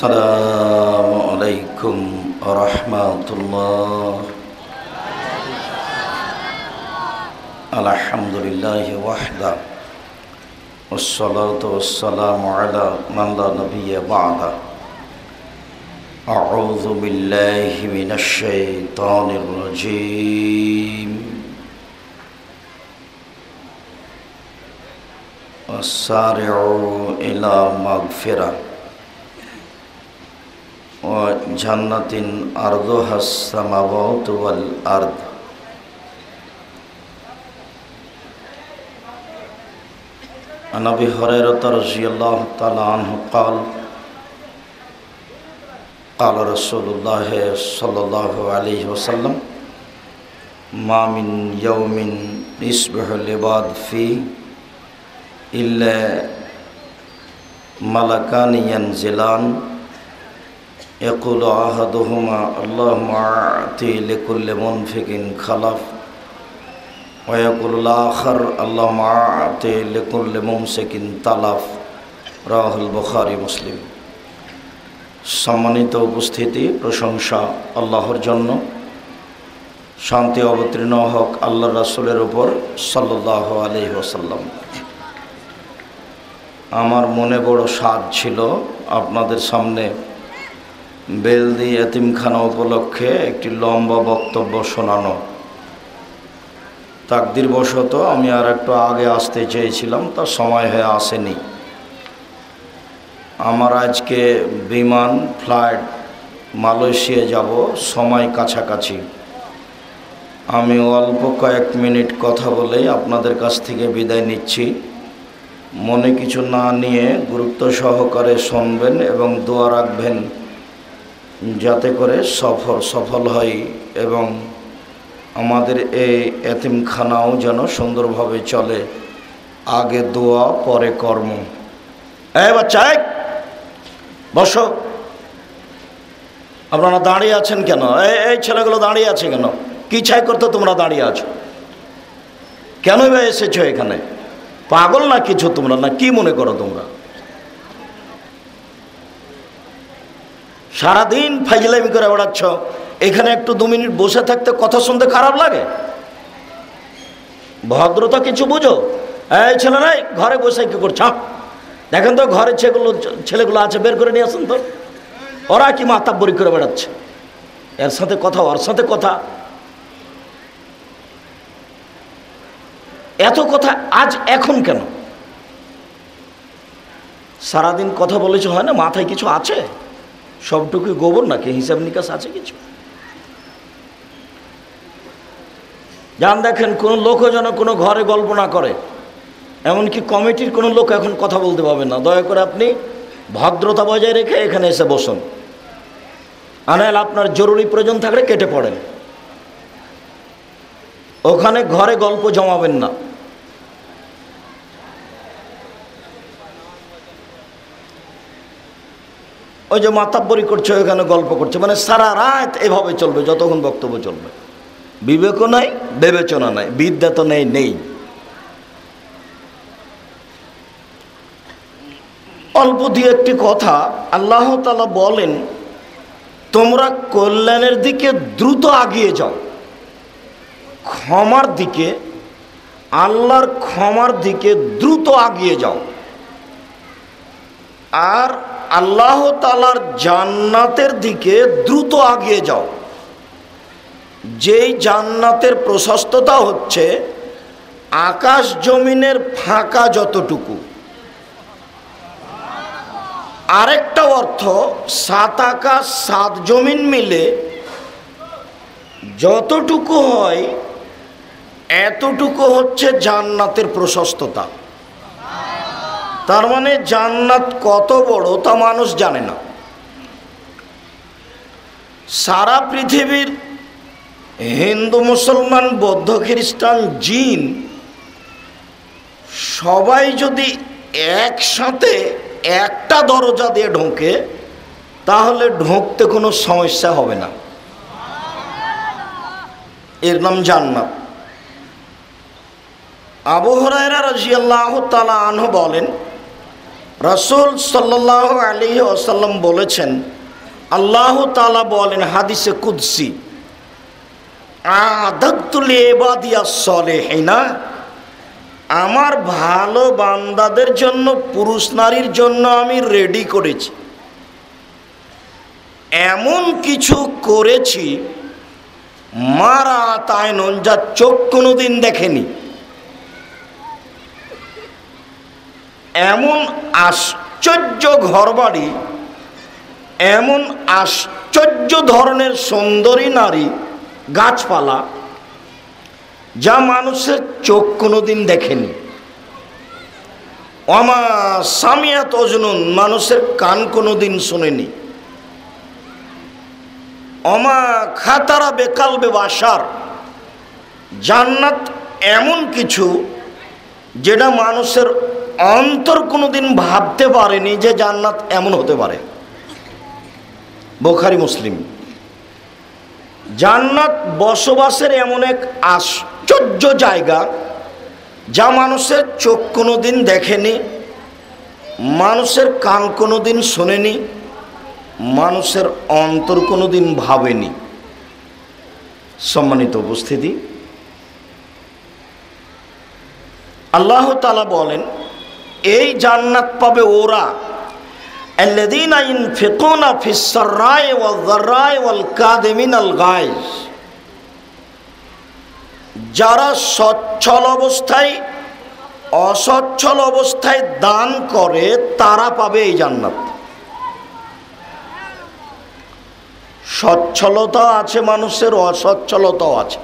السلام عليكم ورحمة الله. الحمد لله وحده. والصلاة والسلام على من لا نبي بعده. أعوذ بالله من الشيطان الرجيم. وسارعوا إلى مغفرة. وجنة أرضها السماوات والأرض عن أبي هريرة رضي الله تعالى عنه قال قال رسول الله صلى الله عليه وسلم ما من يوم يصبح العباد فيه إلا ملكان ينزلان يقول أحدهما اللهم أعطي لكل منفق خلف ويقول الآخر اللهم أعطي لكل ممسك تلف রাহ বুখারি মুসলিম সম্মানিত উপস্থিতি প্রশংসা আল্লাহর জন্য শান্তি অবতীর্ণ হক আল্লাহ রাসুলের উপর সাল্লাহ আলি ওসাল্লাম আমার মনে বড় স্বাদ ছিল আপনাদের সামনে বেলদি এতিমখানা উপলক্ষে একটি লম্বা বক্তব্য শোনানো। তাকদির বশত আমি আর একটু আগে আসতে চেয়েছিলাম তার সময় হয়ে আসেনি। আমার আজকে বিমান, ফ্লাইট, মালয়েশিয়া যাব সময় কাছাকাছি। আমি অল্প কয়েক মিনিট কথা বলেই আপনাদের কাছ থেকে বিদায় নিচ্ছি। মনে কিছু না নিয়ে গুরুত্ব সহকারে শুনবেন এবং দোয়া রাখবেন। যাতে করে সফর সফল হয় এবং আমাদের এই এতিমখানাও যেন সুন্দরভাবে চলে। আগে দোয়া, পরে কর্ম। এই বাচ্চা বসো। আপনারা দাঁড়িয়ে আছেন কেন? এই ছেলেগুলো দাঁড়িয়ে আছে কেন? কি ছাই করতে তোমরা দাঁড়িয়ে আছো? কেন বা এসেছ এখানে? পাগল না কিছু তোমরা? না কি মনে করো তোমরা? সারাদিন ফাইজলামি করে বেড়াচ্ছ। এখানে একটু দু মিনিট বসে থাকতে কথা শুনতে খারাপ লাগে। ভদ্রতা কিছু বুঝো? এই ছেলে নাই, ঘরে বসে কি করছ? দেখেন তো ঘরে ছেলেগুলো ছেলেগুলো আছে, বের করে নিয়ে আসুন তো। ওরা কি মাতাব্বরি করে বেড়াচ্ছে? এর সাথে কথা, ওর সাথে কথা। এত কথা আজ এখন কেন? সারাদিন কথা বলেছ হয় না? মাথায় কিছু আছে? সবটুকুই গোবর নাকি? হিসাব নিকাশ আছে কিছু? যান দেখেন, কোনো লোকও যেন কোনো ঘরে গল্প না করে। এমনকি কমিটির কোনো লোক এখন কথা বলতে পারবে না। দয়া করে আপনি ভদ্রতা বজায় রেখে এখানে এসে বসুন। আনাল আপনার জরুরি প্রয়োজন থাকলে কেটে পড়েন। ওখানে ঘরে গল্প জমাবেন না। ওই যে মাতাব্বরি করছে ওখানে গল্প করছে। মানে সারা রাত এভাবে চলবে, যতক্ষণ বক্তব্য চলবে। বিবেকও নাই, বিবেচনা নাই, বিদ্যা তো নেই নেই। অল্প দিয়ে একটি কথা, আল্লাহ তালা বলেন, তোমরা কল্যাণের দিকে দ্রুত আগিয়ে যাও। ক্ষমার দিকে, আল্লাহর ক্ষমার দিকে দ্রুত আগিয়ে যাও। আর আল্লাহ তালার জান্নাতের দিকে দ্রুত আগিয়ে যাও। যেই জান্নাতের প্রশস্ততা হচ্ছে, আকাশ জমিনের ফাঁকা যতটুকু। আরেকটা অর্থ, সাত আকাশ, সাত জমিন মিলে যতটুকু হয়, এতটুকু হচ্ছে জান্নাতের প্রশস্ততা। তার মানে জান্নাত কত বড় তা মানুষ জানে না। সারা পৃথিবীর হিন্দু, মুসলমান, বৌদ্ধ, খ্রিস্টান, জিন সবাই যদি একসাথে একটা দরজা দিয়ে ঢোকে, তাহলে ঢুকতে কোনো সমস্যা হবে না। এর নাম জান্নাত। আবু হরাইরা রাজিয়াল্লাহ তালা আনহ বলেন রসুল সাল্লাহ আলী আসাল্লাম বলেছেন, আল্লাহ তালা বলেন হাদিসে কুদ্সি আদাতুল আমার ভালো বান্দাদের জন্য, পুরুষ নারীর জন্য আমি রেডি করেছি। এমন কিছু করেছি, মারা তাই নন, যা চোখ কোনোদিন দেখেনি। এমন আশ্চর্য ঘরবাড়ি, এমন আশ্চর্য ধরনের সুন্দরী নারী, গাছপালা, যা মানুষের চোখ কোনোদিন দেখেনি। অমা সামিয়াত অজনুন মানুষের কান কোনোদিন শোনেনি। অমা খাতারা বেকাল বেবাসার, জান্নাত এমন কিছু যেটা মানুষের অন্তর কোনোদিন ভাবতে পারেনি যে জান্নাত এমন হতে পারে। বোখারি মুসলিম। জান্নাত বসবাসের এমন এক আশ্চর্য জায়গা যা মানুষের চোখ কোনো দিন দেখেনি, মানুষের কান কোনো দিন শোনেনি, মানুষের অন্তর কোনো দিন ভাবেনি। সম্মানিত উপস্থিতি, আল্লাহ তালা বলেন এই জান্নাত পাবে ওরা الذين ينفقون في السراء والضراء والكاظمين الغيظ যারা সচ্ছল অবস্থায় অসচ্ছল অবস্থায় দান করে তারা পাবে এই জান্নাত সচ্ছলতা আছে মানুষের অসচ্ছলতাও আছে